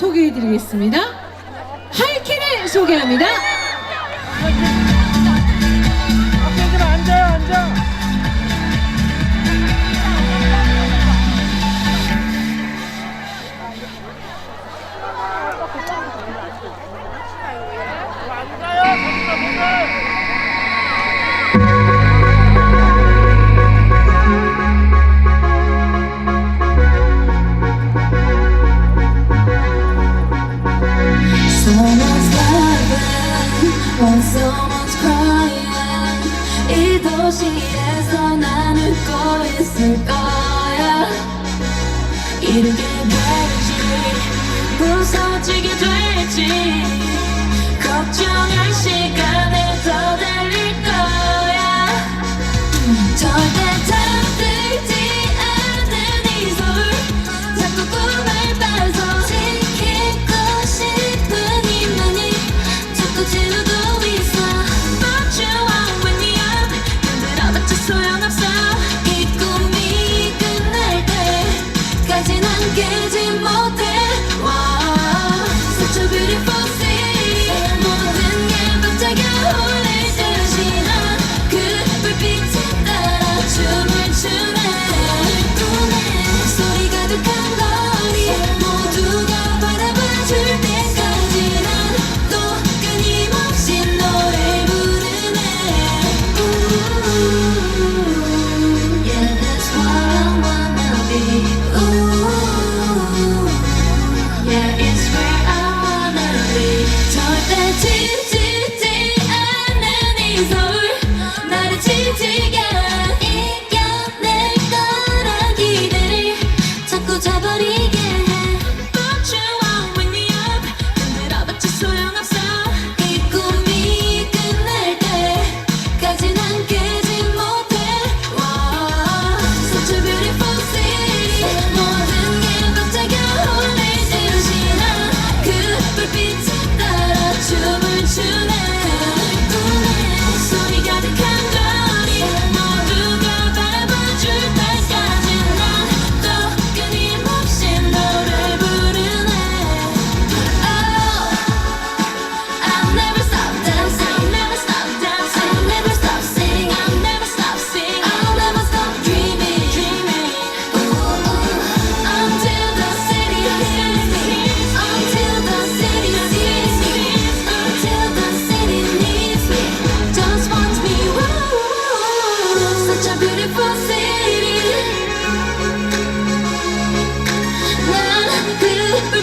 소개해드리겠습니다. 하이키를 소개합니다. 이 도시에서 나는 꼭 있을 거야. 이르게 될지 부서지게 될지 걱정할 시간에 더 달릴 거야. 절대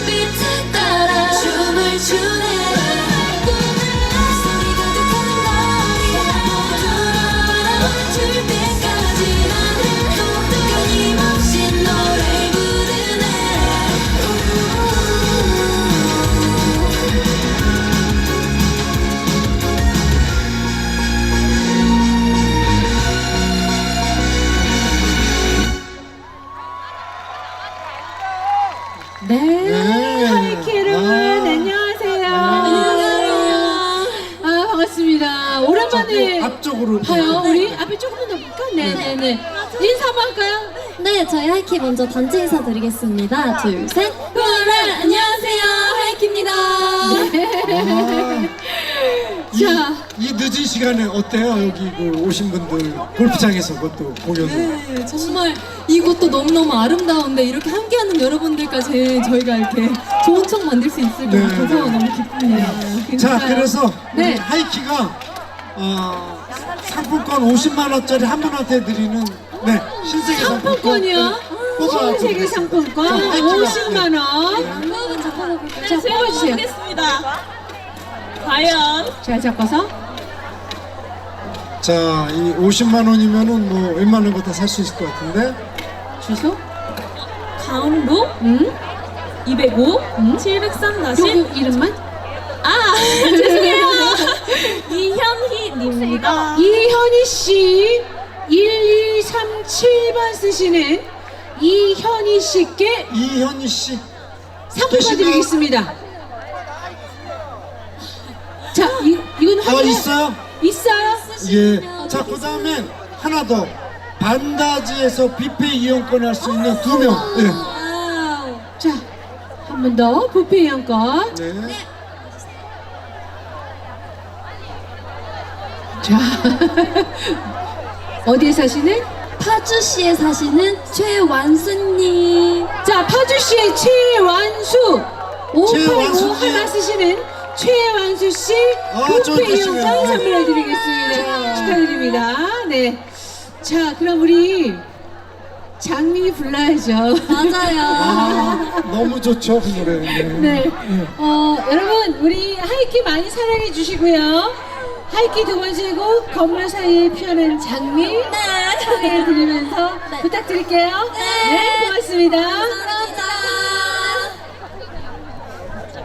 빛에 따라 춤을 추 반갑습니다. 오랜만에 그 앞쪽으로 봐요. 우리 앞에 조금만 더 볼까? 네네네. 인사 한번 할까요? 네, 저희 하이키 먼저 단체 인사 드리겠습니다. 둘, 셋. 네, 안녕하세요. 하이키입니다. 자, 이 늦은 시간에 어때요? 여기 그 오신 분들 골프장에서 그것도 공연을 네, 정말 이곳도 너무너무 아름다운데 이렇게 함께하는 여러분들까지 저희가 이렇게 좋은 척 만들 수 있을 것 네, 같아서 네. 너무 기쁩니다. 자. 그래서 우리 네. 하이키가 어, 상품권 50만 원짜리 한 분한테 드리는 네 신세계 상품권이요? 뽑아 신세계 상품권 자, 하이키가. 50만 원. 자, 뽑아주세요. 보겠습니다. 과연 잘 잡아서. 자 이 50만 원이면은 뭐 웬만한 거 다 살 수 있을 것 같은데 주소? 강북 응? 205 음? 703 다시 이름만? 아 죄송해요 이현희 님입니다. 이현희 씨 1237번 쓰시는 이현희 씨께 이현희 씨 상품권 계시나요? 드리겠습니다. 자, 이, 이건 아 확인 있어요? 있어요? 예. 자, 그 다음엔 하나 더. 반다지에서 뷔페 이용권 할 수 있는 두 명. 예. 자, 한번 한번 더. 부페 이용권. 네. 자. 어디에 사시는? 파주시에 사시는 최완수님. 자, 파주시의 최완수. 585 최완수님. 하나 쓰시는 최완수 씨. 아, 부페 좋으시네요. 이용권 선물해 드리겠습니다. 축하드립니다. 네. 자, 그럼 우리 장민이 불러야죠. 맞아요. 아, 너무 좋죠, 그 노래. 네. 네. 어, 여러분, 우리 하이키 많이 사랑해 주시고요. 하이키 두 번째 곡, 건물 사이에 피어난 장미. 네. 청해 드리면서 부탁드릴게요. 네. 고맙습니다. 감사합니다.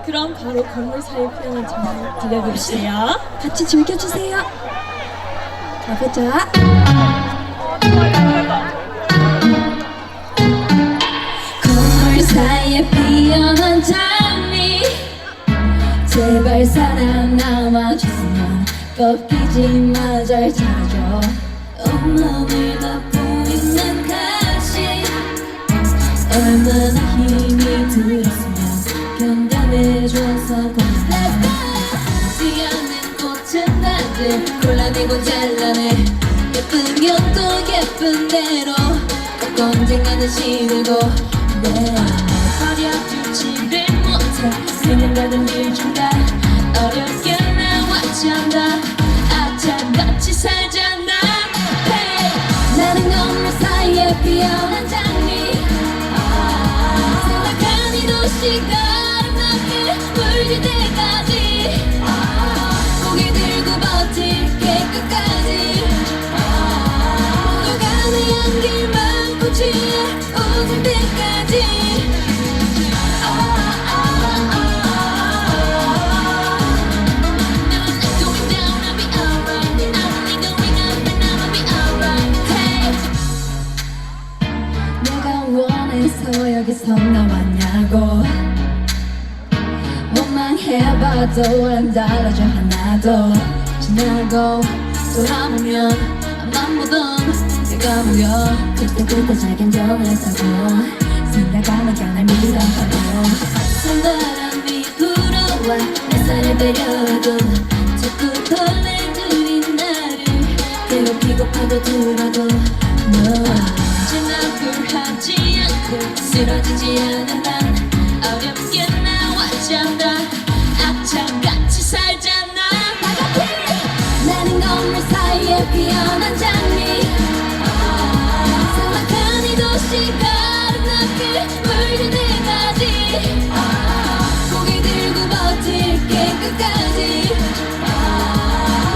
그럼 바로 건물 사이 표현을 잘 들려볼게요. 같이 즐겨주세요. 가보자. 건물 사이에 피어난 장미 꺾이지 마잘 찾아. 온몸을 덮고 있는 가시. 얼마나 힘이 들었으면 견뎌내줘서 고마워 보지 않는 꽃은 나를 골라내고 잘라내. 예쁘면 또 예쁜 대로. 꼭 언젠가는 시들고 내 여기서 나왔냐고? 원망해봐도 안 달라져 하나도. 지나고 돌아보면 앞만 보던 내가 보여 그때 그때 작은 정을 타고 생각하면 날 밀어하고 손바람이 불어와 내 살을 때려도 자꾸 벌레들이 나를 괴롭히고 파고들어도 쓰러지지 않은 난 어렵게 나왔잖아. 악착같이 살잖아. 나는 건물 사이에 피어난 장미. 삭막한 이 도시가 아름답게 물들 때까지. 고개 들고 버틸게 끝까지.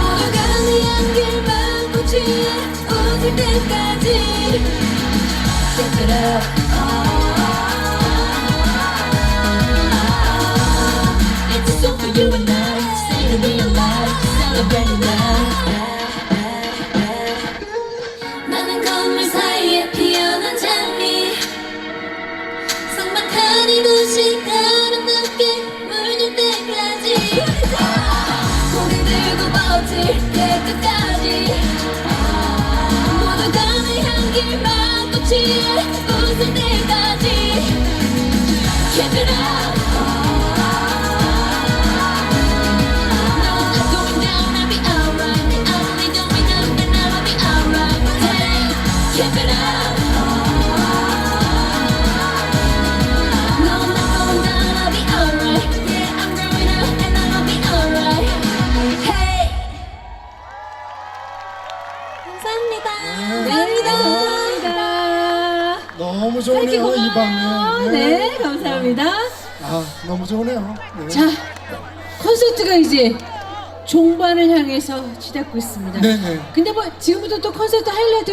모두가 내 향기만 꽃이에 웃을 때까지. Step it up you and I Sing to be alive 나는 건물 사이에 피어난 장미. 삭막한 이 도시가 아름답게 물들 때까지. 고개 들고 버틸게 끝까지. 모두가 내 향기만 꽃이에 웃을 때까지. Keep it up 감사합니다 감사합니다. 너무 하이키 좋네요, 이. 밤에. 네, 감사합니다. 아, 너무 좋네요. 네. 자, 콘서트가 이제 종반을 향해서 치닫고 있습니다. 네네. 근데 뭐 지금부터 또 콘서트 하려도